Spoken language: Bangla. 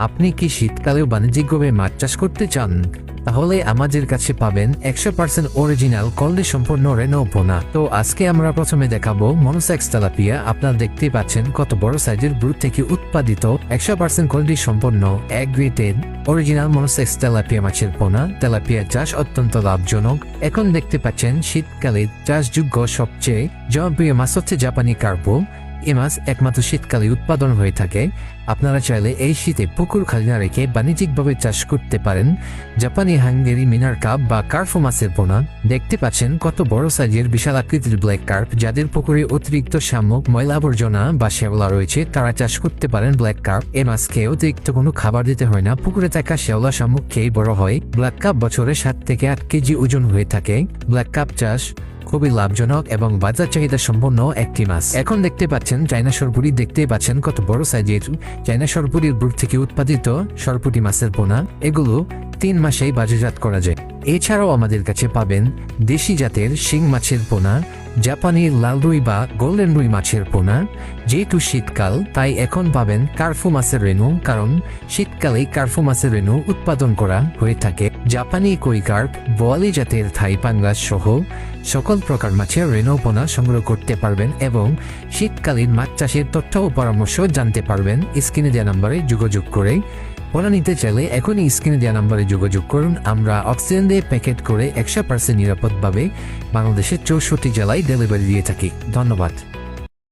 আপনি কি শীতকালেও বাণিজ্যিকভাবে মাছ চাষ করতে চান? তাহলে আমাদের কাছে পাবেন একশো পার্সেন্ট অরিজিনাল কলডি সম্পূর্ণ রেনো পোনা তো আজকে আমরা প্রথমে দেখাবো মনোসেক্স তেলাপিয়া আপনারা দেখতে পাচ্ছেন কত বড় সাইজের ব্রুট থেকে উৎপাদিত একশো পার্সেন্ট কলডি সম্পন্ন অ্যাগ্রেটেড অরিজিনাল মনোসেক্স তেলাপিয়া মাছের পোনা তেলাপিয়া চাষ অত্যন্ত লাভজনক। এখন দেখতে পাচ্ছেন শীতকালে চাষযোগ্য সবচেয়ে জনপ্রিয় মাছ হচ্ছে জাপানি কার্পো এ মাছ একমাত্র শীতকালে উৎপাদন হয়ে থাকে। আপনারা চাইলে এই শীতে পুকুর খালি না রেখে বাণিজ্যিকভাবে চাষ করতে পারেন। জাপানি হাঙ্গেরি মিনার কাপ বা কার্ফো মাছের পোনা। দেখতে পাচ্ছেন কত বড় সাইজের বিশাল আকৃতির ব্ল্যাক কার্প, যাদের পুকুরে অতিরিক্ত শামুক, ময়লা আবর্জনা বা শ্যাওলা রয়েছে। তারা চাষ করতে পারেন ব্ল্যাক কার্প। এ মাছকে অতিরিক্ত কোনো খাবার দিতে হয় না। পুকুরে থাকা শ্যাওলা শামুক খেয়ে বড় হয়। ব্ল্যাক কাপ বছরে সাত থেকে আট কেজি ওজন হয়ে থাকে। ব্ল্যাক কাপ চাষ খুবই লাভজনক এবং বাজার চাহিদা সম্পন্ন একটি মাছ। এখন দেখতে পাচ্ছেন চায়না সরপুরি দেখতে পাচ্ছেন কত বড় সাইজের। চায়না সরপুরির ব্রুট থেকে উৎপাদিত সরপুটি মাছের পোনা, এগুলো তিন মাসেই বাজারজাত করা যায়। এছাড়াও আমাদের কাছে পাবেন দেশি জাতের শিং মাছের পোনা জাপানি লাল রুই বা গোল্ডেন রুই মাছের পোনা, যেহেতু শীতকাল, তাই এখন পাবেন কার্ফু মাছের রেণু, কারণ শীতকালে কার্ফু মাছের রেণু উৎপাদন করা হয়ে থাকে। জাপানি কৈকার্প বোয়ালি জাতের থাই পাঙ্গাস সহ সকল প্রকার মাছের রেণু পোনা সংগ্রহ করতে পারবেন এবং শীতকালীন মাছ চাষের তথ্য ও পরামর্শ জানতে পারবেন। স্ক্রিনে দেওয়া নাম্বারে যোগাযোগ করে পোনা নিতে চাইলে এখনই স্ক্রিনে দেওয়া নাম্বারে যোগাযোগ করুন। আমরা অক্সিজেন দিয়ে প্যাকেট করে একশো পার্সেন্ট নিরাপদভাবে বাংলাদেশের চৌষট্টি জেলায় ডেলিভারি দিয়ে থাকি। ধন্যবাদ।